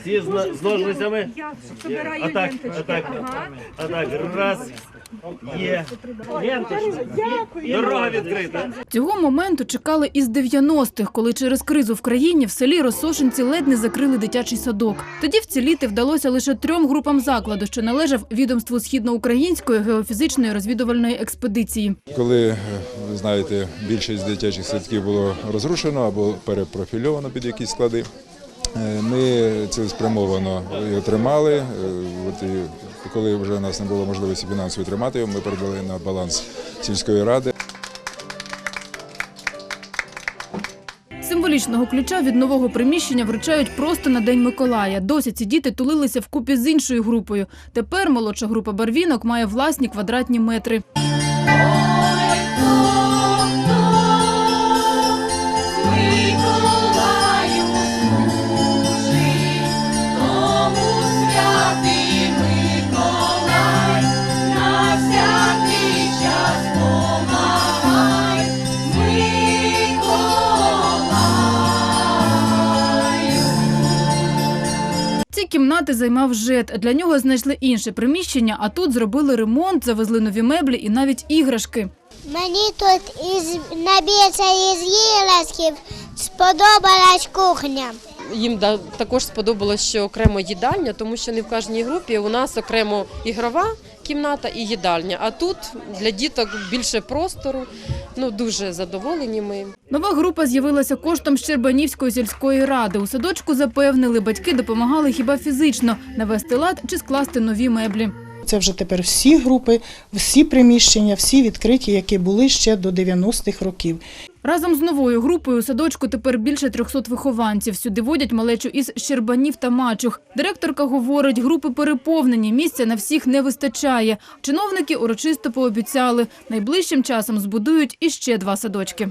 Всі з, з ножницями. Я собираю А так, ленточки. а так, Ага. а так, раз. Є. Дорога відкрита. Цього моменту чекали із 90-х, коли через кризу в країні в селі Росошинці ледь не закрили дитячий садок. Тоді вціліти вдалося лише трьом групам закладу, що належав відомству східноукраїнської геофізичної розвідувальної експедиції. Коли, е, ви знаєте, більшість дитячих садків було розрушено або перепрофільовано під якісь склади, е, ми цілеспрямовано його тримали. Е, От і коли вже у нас не було можливості фінансово тримати його, ми передали на баланс сільської ради. Символічного ключа від нового приміщення вручають просто на День Миколая. Досі ці діти тулилися вкупі з іншою групою. Тепер молодша група барвінок має власні квадратні метри. Ці кімнати займав ЖЕТ. Для нього знайшли інше приміщення, а тут зробили ремонт, завезли нові меблі і навіть іграшки. Мені тут із набіця із іграшків сподобалась кухня. Їм да- також сподобалось, що окремо їдальня, тому що не в кожній групі у нас окремо ігрова кімната і їдальня. А тут для діток більше простору. Ну дуже задоволені ми. Нова група з'явилася коштом Щербанівської сільської ради. У садочку запевнили, батьки допомагали хіба фізично навести лад чи скласти нові меблі. Це вже тепер всі групи, всі приміщення, всі відкриті, які були ще до 90-х років. Разом з новою групою у садочку тепер більше 300 вихованців. Сюди водять малечу із Щербанів та Мачух. Директорка говорить, групи переповнені, місця на всіх не вистачає. Чиновники урочисто пообіцяли, найближчим часом збудують іще два садочки.